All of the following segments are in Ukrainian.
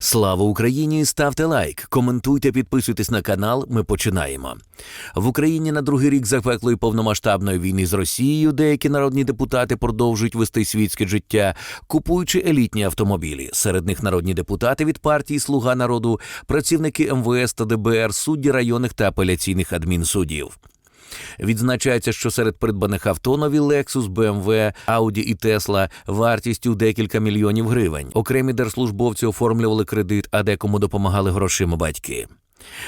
Слава Україні! Ставте лайк, коментуйте, підписуйтесь на канал. Ми починаємо. В Україні на другий рік запеклої повномасштабної війни з Росією деякі народні депутати продовжують вести світське життя, купуючи елітні автомобілі. Серед них народні депутати від партії Слуга народу, працівники МВС та ДБР, судді районних та апеляційних адмінсудів. Відзначається, що серед придбаних авто нові Lexus, BMW, Audi і Tesla вартістю декілька мільйонів гривень. Окремі держслужбовці оформлювали кредит, а декому допомагали грошима батьки.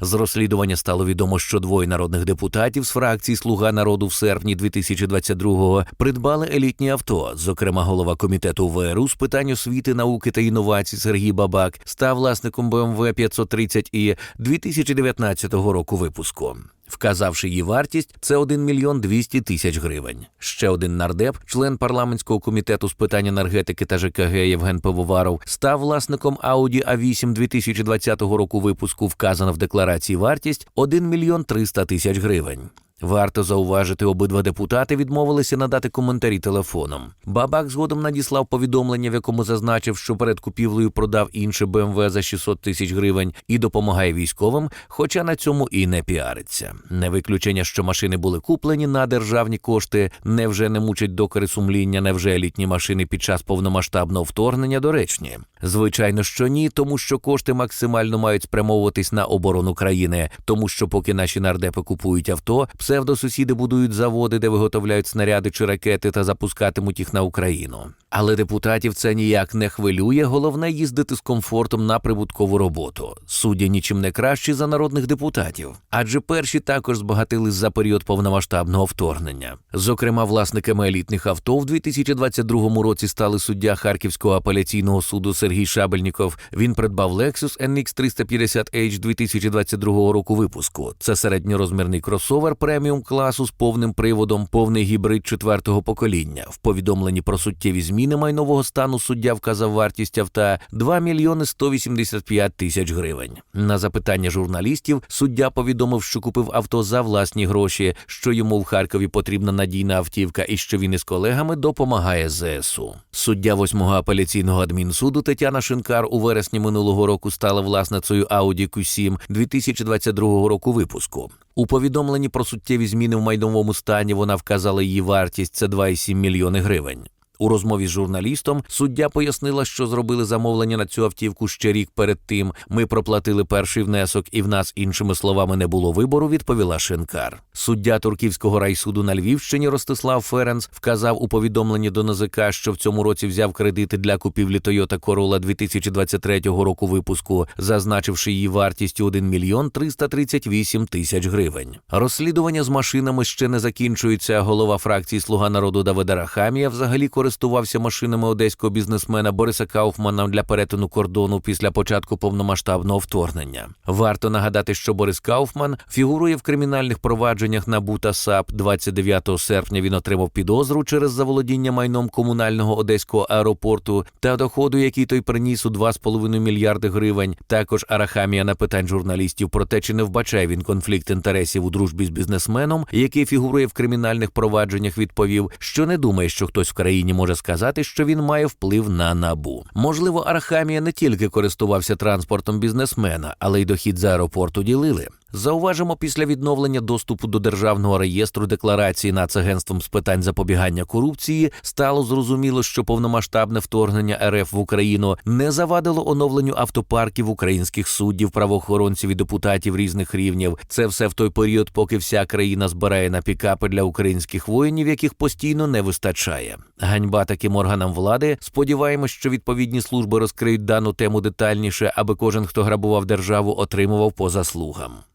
З розслідування стало відомо, що двоє народних депутатів з фракції Слуга народу в серпні 2022-го придбали елітні авто. Зокрема, голова комітету ВРУ з питань освіти, науки та інновацій Сергій Бабак став власником BMW 530 і 2019 року випуску. Вказавши її вартість, це 1 мільйон 200 тисяч гривень. Ще один нардеп, член парламентського комітету з питань енергетики та ЖКГ Євген Пивоваров, став власником Audi A8 2020 року випуску. Вказана в декларації вартість 1 мільйон 300 тисяч гривень. Варто зауважити, обидва депутати відмовилися надати коментарі телефоном. Бабак згодом надіслав повідомлення, в якому зазначив, що перед купівлею продав інше БМВ за 600 тисяч гривень і допомагає військовим, хоча на цьому і не піариться. Не виключення, що машини були куплені на державні кошти, невже не мучать докори сумління, невже елітні машини під час повномасштабного вторгнення доречні? Звичайно, що ні, тому що кошти максимально мають спрямовуватись на оборону країни, тому що поки наші нардепи купують авто, псевдосусіди будують заводи, де виготовляють снаряди чи ракети та запускатимуть їх на Україну. Але депутатів це ніяк не хвилює. Головне їздити з комфортом на прибуткову роботу. Судді нічим не кращі за народних депутатів, адже перші також збагатили за період повномасштабного вторгнення. Зокрема, власниками елітних авто в 2022 році стали суддя Харківського апеляційного суду Сергій Шабельніков. Він придбав Lexus NX 350H 2022 року випуску. Це середньорозмірний кросовер преміум класу з повним приводом, повний гібрид четвертого покоління. В повідомленні про суттєві зміни майнового стану суддя вказав вартість авто 2 мільйони 185 тисяч гривень. На запитання журналістів суддя повідомив, що купив авто за власні гроші, що йому в Харкові потрібна надійна автівка і що він із колегами допомагає ЗСУ. Суддя восьмого апеляційного адмінсуду Тетяна Шинкар у вересні минулого року стала власницею Audi Q7 2022 року випуску. У повідомленні про суттєві зміни в майновому стані вона вказала її вартість це 2,7 мільйони гривень. У розмові з журналістом суддя пояснила, що зробили замовлення на цю автівку ще рік перед тим. Ми проплатили перший внесок, і в нас, іншими словами, не було вибору. Відповіла Шинкар. Суддя Турківського райсуду на Львівщині Ростислав Ференц вказав у повідомленні до НАЗК, що в цьому році взяв кредити для купівлі Toyota Corolla 2023 року випуску, зазначивши її вартістю 1 мільйон 338 тисяч гривень. Розслідування з машинами ще не закінчується. Голова фракції Слуга народу Давида Рахамія взагалі користувався машинами одеського бізнесмена Бориса Кауфмана для перетину кордону після початку повномасштабного вторгнення. Варто нагадати, що Борис Кауфман фігурує в кримінальних провадженнях НАБУ та САП. 29 серпня він отримав підозру через заволодіння майном комунального одеського аеропорту та доходу, який той приніс у 2,5 мільярди гривень. Також Арахамія на питань журналістів про те, чи не вбачає він конфлікт інтересів у дружбі з бізнесменом, який фігурує в кримінальних провадженнях, відповів, що не думає, що хтось в країні може сказати, що він має вплив на набу. Можливо, Архамія не тільки користувався транспортом бізнесмена, але й дохід з аеропорту ділили. Зауважимо, після відновлення доступу до державного реєстру декларації Нацагентством з питань запобігання корупції стало зрозуміло, що повномасштабне вторгнення РФ в Україну не завадило оновленню автопарків українських суддів, правоохоронців і депутатів різних рівнів. Це все в той період, поки вся країна збирає на пікапи для українських воїнів, яких постійно не вистачає. Ганьба таким органам влади. Сподіваємось, що відповідні служби розкриють дану тему детальніше, аби кожен, хто грабував державу, отримував по заслугам.